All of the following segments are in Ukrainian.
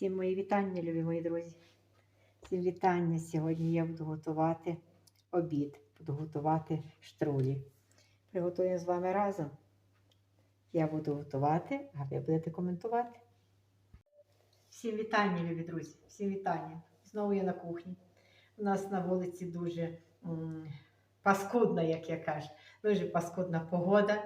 Всім мої вітання, любі мої друзі. Всім вітання. Сьогодні я буду готувати обід, буду готувати штрулі. Приготуємо з вами разом. Я буду готувати, а ви будете коментувати. Всім вітання, любі друзі. Всім вітання. Знову я на кухні. У нас на вулиці дуже м, паскудна, як я кажу, дуже паскудна погода.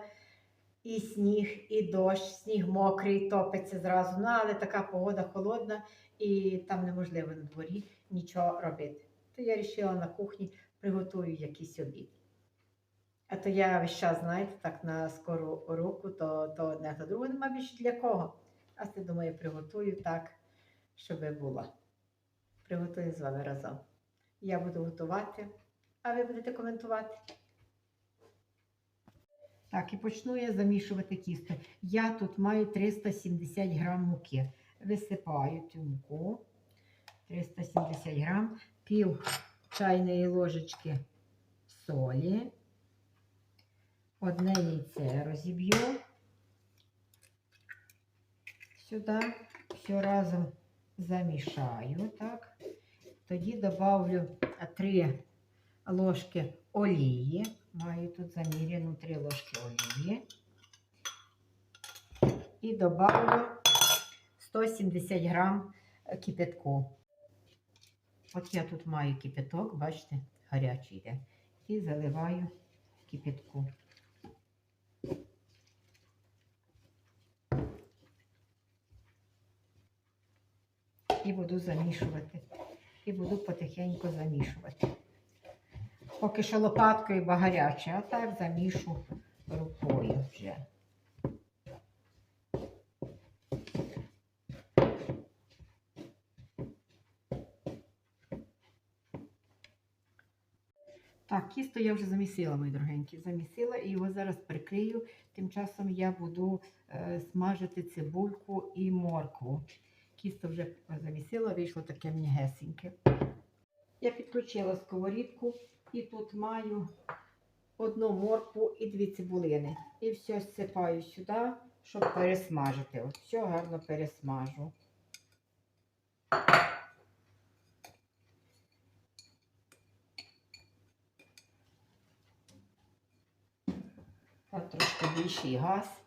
І сніг, і дощ, сніг мокрий, топиться зразу. Ну, але така погода холодна, і там неможливо на дворі нічого робити. То я вирішила на кухні приготую якийсь обід. А то я весь час, знаєте, так на скору руку, то, то одне, то друге нема більше для кого. А це думаю, приготую так, щоб було. Приготую з вами разом. Я буду готувати, а ви будете коментувати. Так, і почну я замішувати тісто. Я тут маю 370 грам муки. Висипаю цю муку. 370 грам, пів чайної ложечки солі. Одне яйце розіб'ю. Сюди все разом замішаю. Так. Тоді добавлю 3 ложки олії. Маю тут заміряну 3 ложки олії. І добавлю 170 грам кипятку. От я тут маю кипяток, бачите, гарячий йде. І заливаю кипятку. І буду замішувати. І буду потихеньку замішувати. Поки що лопаткою бо гаряче, а так замішу рукою вже. Так, кісто я вже замісила, мої дорогенькі. Замісила і його зараз прикрию. Тим часом я буду е, смажити цибульку і моркву. Кісто вже замісила, вийшло таке м'ягесеньке. Я підключила сковорідку і тут маю одну моркву і дві цибулини. І все сипаю сюди, щоб пересмажити. От все гарно пересмажу. Так, трошки більший газ.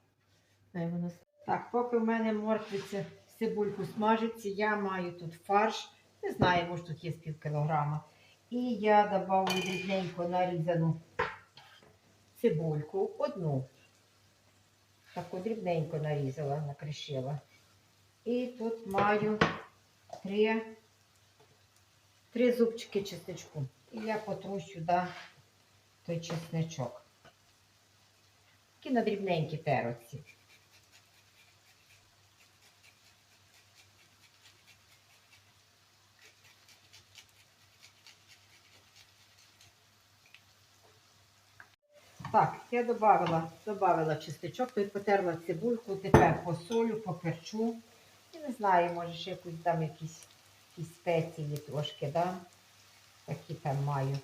Так, поки в мене морквиця цибульку смажиться, я маю тут фарш. Не знаю, може тут є з пів кілограма. І я добавлю дрібненько нарізану цибульку, одну. Таку дрібненько нарізала, накришила. І тут маю три, три зубчики чесничку. І я потру сюди той чесничок. Такі на дрібненькі тероці. Так, я добавила, добавила чесничок, тут потерла цибульку, тепер посолю, поперчу. І не знаю, може ще якусь там якісь, якісь спеції трошки, да? Такі там маю.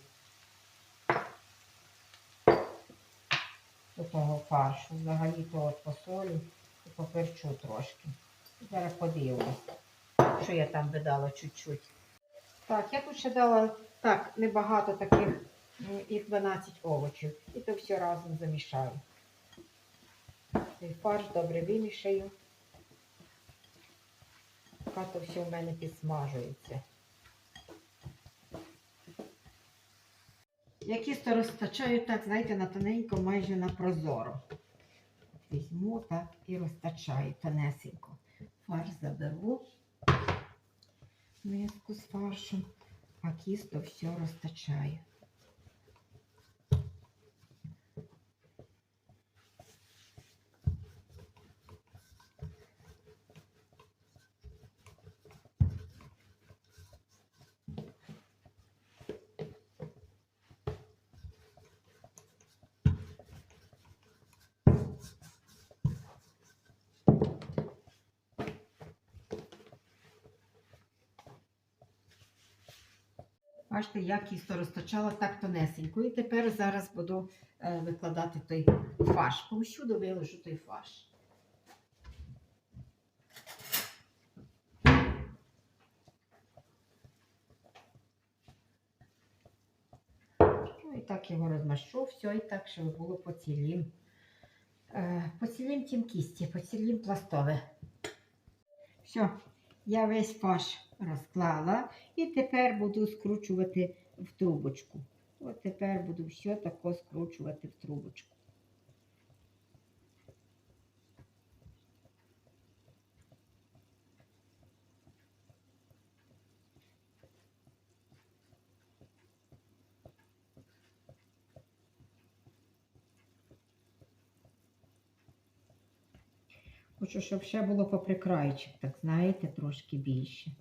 До того фаршу. Взагалі то от посолю і поперчу трошки. Зараз подивлюсь, що я там би дала чуть-чуть. Так, я тут ще дала так, небагато таких і 12 овочів. І то все разом замішаю. Цей фарш добре вимішаю. Поки то все в мене підсмажується. Я кісто розтачаю так, знаєте, на тоненько, майже на прозоро. Візьму так і розтачаю тонесенько. Фарш заберу миску з фаршем, а кісто все розтачаю. Бачите, як її кісто розточала так тонесенько. І тепер зараз буду е, викладати той фарш. Повсюди виложу той фарш. Ну і так його розмашу, все, і так, щоб було по цілім. Е, по цілім тім кісті, по цілім пластове. Все, я весь фарш розклала і тепер буду скручувати в трубочку. От тепер буду все тако скручувати в трубочку. Хочу, щоб ще було попри крайчик, так знаєте, трошки більше.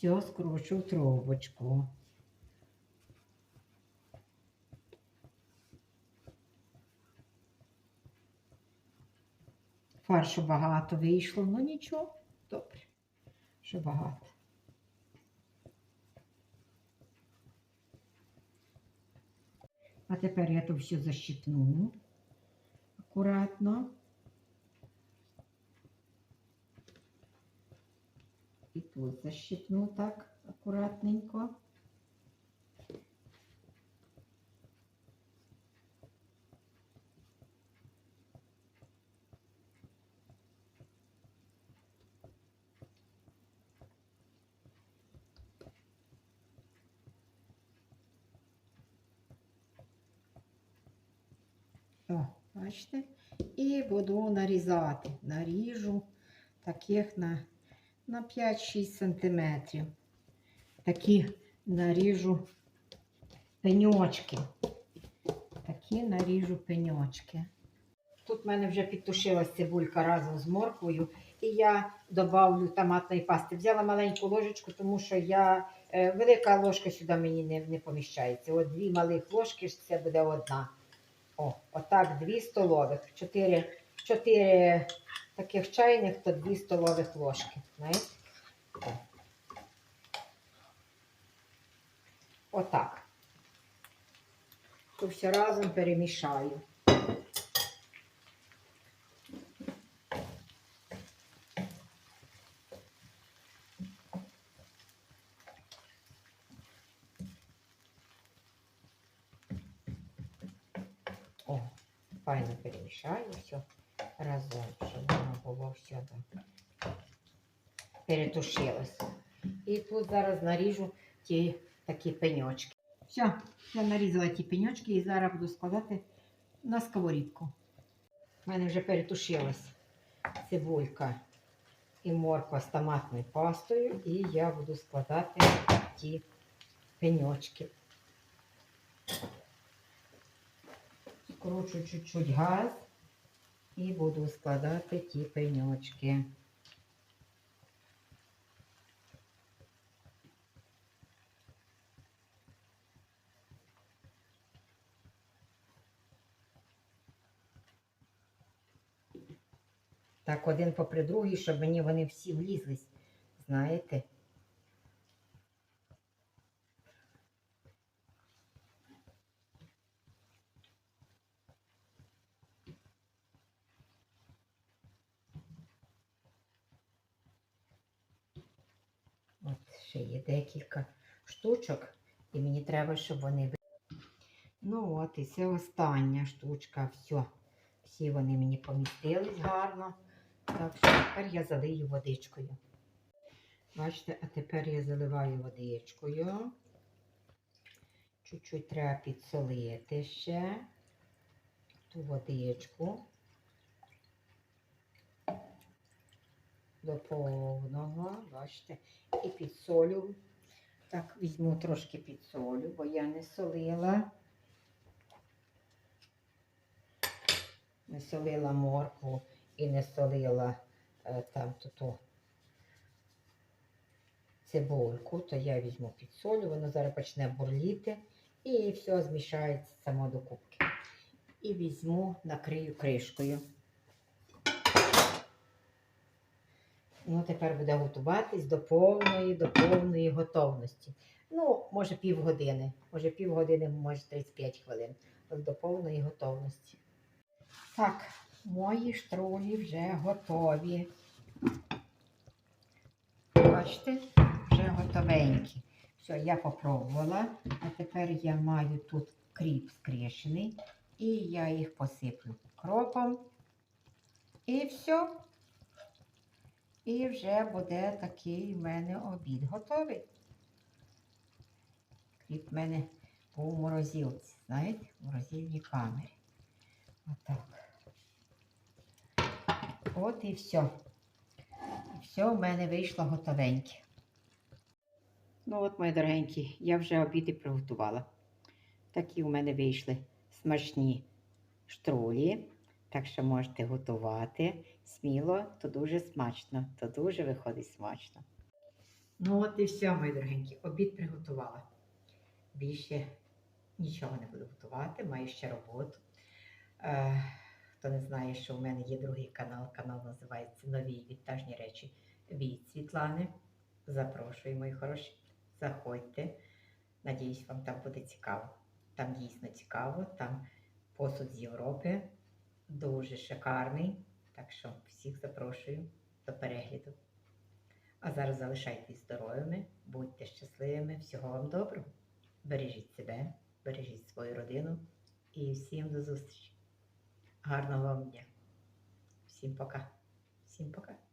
Все скручу в трубочку. Фаршу багато вийшло, ну нічого, добре, що багато. А тепер я то все защипну акуратно. І тут защипну так акуратненько. О, бачите? І буду нарізати. Наріжу таких на, на 5-6 сантиметрів. Такі наріжу пеньочки. Такі наріжу пеньочки. Тут в мене вже підтушилась цибулька разом з морквою, і я додавлю томатної пасти. Взяла маленьку ложечку, тому що я, е, велика ложка сюди мені не, не поміщається. От дві малих ложки, це буде одна. О, отак, дві столових. Чотири, чотири таких чайних, то дві столових ложки. Знаєте? Отак. То все разом перемішаю. О, файно перемішаю все разом, щоб воно було все там перетушилось. І тут зараз наріжу ті такі пеньочки. Все, я нарізала ті пеньочки і зараз буду складати на сковорідку. У мене вже перетушилась цибулька і морква з томатною пастою, і я буду складати ті пеньочки. Скручу чуть-чуть газ і буду складати ті пеньочки. Так, один попри другий, щоб мені вони всі влізлись, знаєте. От ще є декілька штучок, і мені треба, щоб вони. Ну от, і це остання штучка. Все. Всі вони мені помістились гарно. Так що тепер я залию водичкою. Бачите, а тепер я заливаю водичкою. Чуть-чуть треба підсолити ще ту водичку. До повного, бачите, і підсолю. Так, візьму трошки підсолю, бо я не солила. Не солила моркву і не солила е, там ту цибульку, то я візьму підсолю, воно зараз почне бурліти і все змішається само до кубки. І візьму, накрию кришкою. Ну, тепер буде готуватись до повної, до повної готовності. Ну, може півгодини, може півгодини, може 35 хвилин. До повної готовності. Так, мої штрулі вже готові. Бачите, вже готовенькі. Все, я попробувала. А тепер я маю тут кріп скрішений. І я їх посиплю кропом. І все. І вже буде такий в мене обід готовий. Кріп в мене був у морозилці, знаєте, в морозильній камері. Отак. От і все. І все в мене вийшло готовеньке. Ну от, мої дорогенькі, я вже обіди приготувала. Такі у мене вийшли смачні штрулі. Так що можете готувати сміло, то дуже смачно, то дуже виходить смачно. Ну от і все, мої дорогенькі, обід приготувала. Більше нічого не буду готувати, маю ще роботу. Е, хто не знає, що у мене є другий канал, канал називається Нові вінтажні речі від Світлани. Запрошую, мої хороші. Заходьте. Надіюсь, вам там буде цікаво. Там дійсно цікаво, там посуд з Європи. Дуже шикарний. Так що всіх запрошую до перегляду. А зараз залишайтесь здоровими, будьте щасливими, всього вам доброго. Бережіть себе, бережіть свою родину і всім до зустрічі. Гарного вам дня. Всім пока. Всім пока.